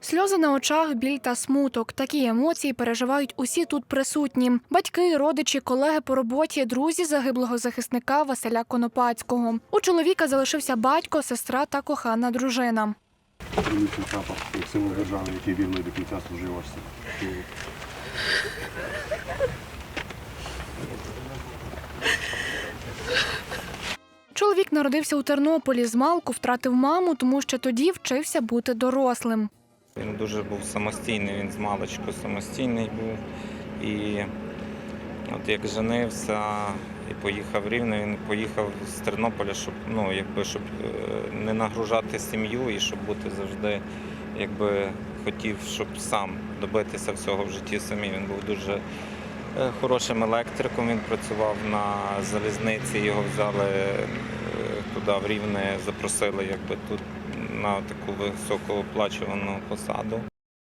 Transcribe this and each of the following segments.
Сльози на очах, біль та смуток. Такі емоції переживають усі тут присутні: батьки, родичі, колеги по роботі, друзі загиблого захисника Василя Конопацького. У чоловіка залишився батько, сестра та кохана дружина. Прапор, символ держави, який вірно до кінця служив. Чоловік народився у Тернополі. З малку втратив маму, тому що тоді вчився бути дорослим. Він дуже був самостійний, він з маличку самостійний був. І от як женився і поїхав в Рівне, він поїхав з Тернополя, щоб, ну, якби, щоб е, не нагружати сім'ю і щоб бути завжди, якби хотів, щоб сам добитися всього в житті самі. Він був дуже е, хорошим електриком, він працював на залізниці, його взяли е, туди в Рівне, запросили якби тут на таку високооплачувану посаду.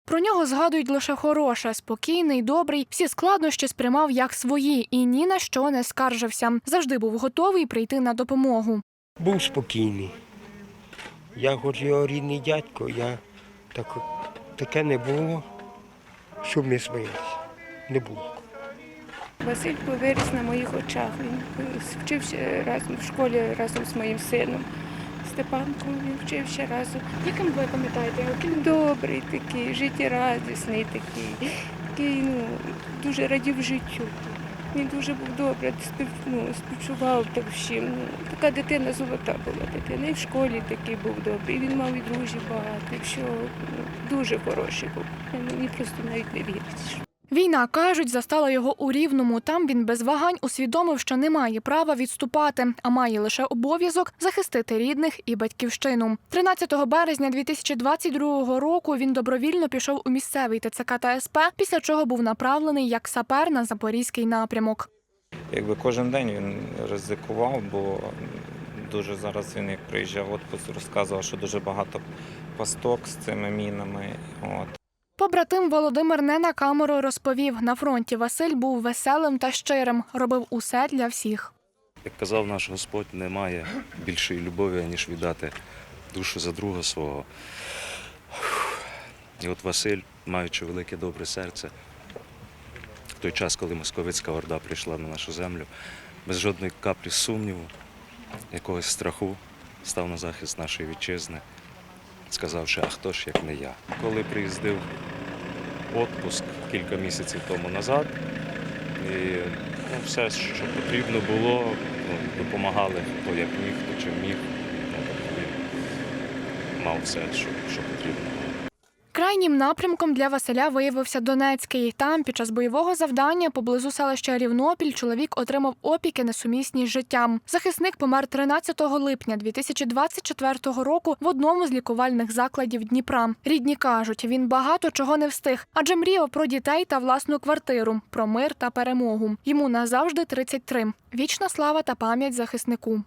Про нього згадують лише хороше, спокійний, добрий. Всі складнощі сприймав як свої і ні на що не скаржився. Завжди був готовий прийти на допомогу. Був спокійний. Я хоч його рідний дядько, я так, таке не було, щоб не сміявся. Не було. Василько виріс на моїх очах. Він вчився разом в школі разом з моїм сином. Степанком він вчився разом. Яким ви пам'ятаєте? Яким добрий такий, життєрадісний такий, такий, ну, дуже радів життю. Він дуже був добрий, спів, ну, співчував так всім. Ну, така дитина золота була дитина. І в школі такий був добрий. Він мав і друзів багато, і все, ну, дуже хороший був. Мені просто навіть не віриться. Війна, кажуть, застала його у рівному. Там він без вагань усвідомив, що не має права відступати, а має лише обов'язок захистити рідних і батьківщину. 13 березня 2022 року він добровільно пішов у місцевий ТЦК та СП, після чого був направлений як сапер на запорізький напрямок. Якби кожен день він ризикував, бо дуже зараз він як приїжджав в отпуск, розказував, що дуже багато пасток з цими мінами. От. Побратим Володимир не на камеру розповів, на фронті Василь був веселим та щирим, робив усе для всіх. Як казав наш Господь, немає більшої любові, ніж віддати душу за друга свого. І от Василь, маючи велике добре серце, в той час, коли московицька орда прийшла на нашу землю, без жодної каплі сумніву, якогось страху, став на захист нашої вітчизни, сказавши, а хто ж як не я. Коли приїздив отпуск кілька місяців тому назад, і ну, все, що потрібно було, ну, допомагали хто як міг, хто чим міг. Ну, тобто мав все, що, що потрібно. Крайнім напрямком для Василя виявився Донецький. Там, під час бойового завдання, поблизу селища Рівнопіль, чоловік отримав опіки несумісні з життям. Захисник помер 13 липня 2024 року в одному з лікувальних закладів Дніпра. Рідні кажуть, він багато чого не встиг, адже мріяв про дітей та власну квартиру, про мир та перемогу. Йому назавжди 33. Вічна слава та пам'ять захиснику.